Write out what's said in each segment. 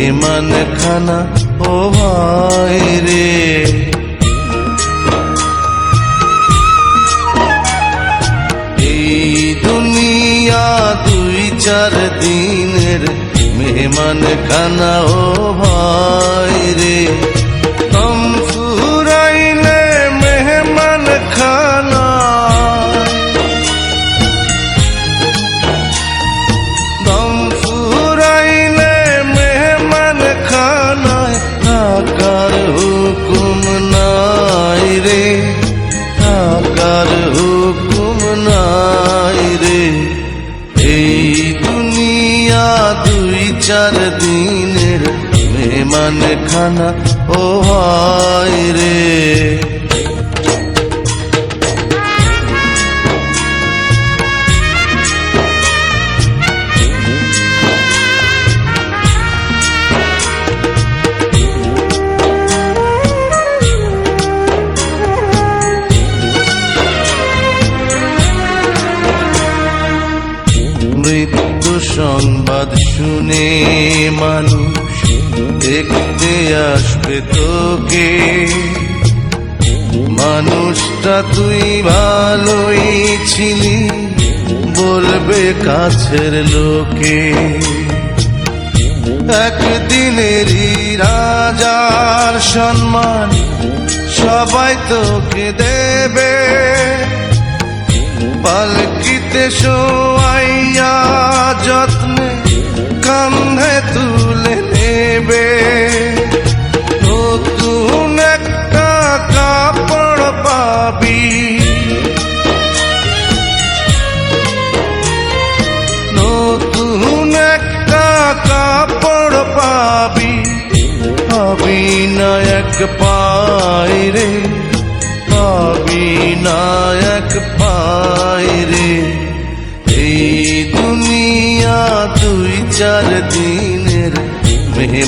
মেহমান খানা ও ভাই রে এই দুনিয়া দুই চার দিনের মেহমান খানা ও ভাই রে। থাকার হুকুম নাই রে। এই দুনিয়া দুই চার দিনের মেহমান খানা ও ভাই রে। সংবাদ শুনে মানুষ দেখতে আসবে তোকে। মানুষটা তুই ভালোই ছিলি, বলবে কাছের লোকে। একদিনেরই রাজার সম্মান সবাই তোকে দেবে। পালকিতে শোয়াইয়া নেবে নতুন একটা কাপড় পাবি। নতুন একটা কাপড় পাবি। পাবি না এক পায় রে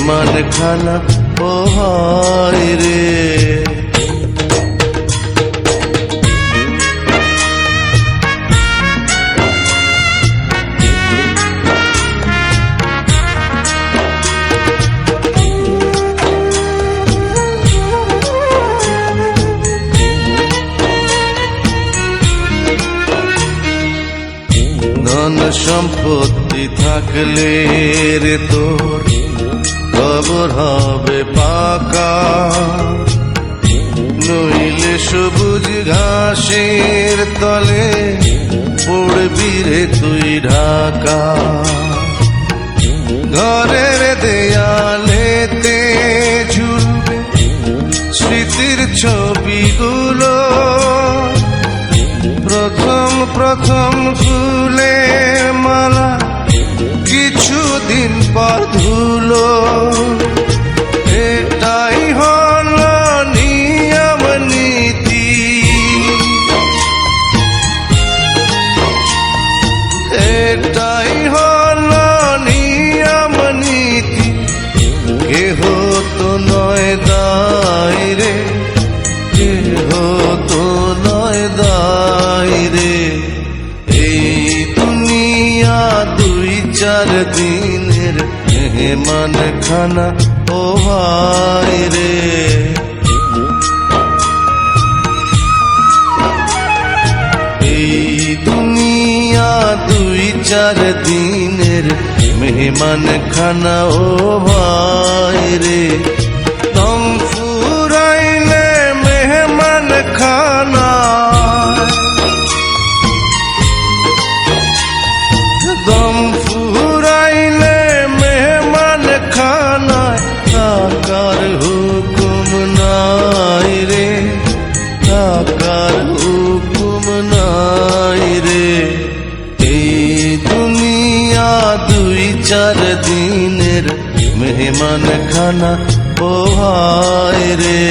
মেহমান খানা ও রে। সম্পত্তি থাকলে রে তোর খবর হবে পাকা। নইলে সবুজ ঘাসের তলে পড়বি রে তুই ঢাকা। ঘরের দেয়ালেতে ঝুলবে স্মৃতির ছবিগুলো। প্রথম প্রথম মেহমান খানা ও ভাই রে এই দুনিয়া দুই চার দিনের মেহমান খানা ও ভাই রে চার দিনের মেহমান খানা ও ভাই রে।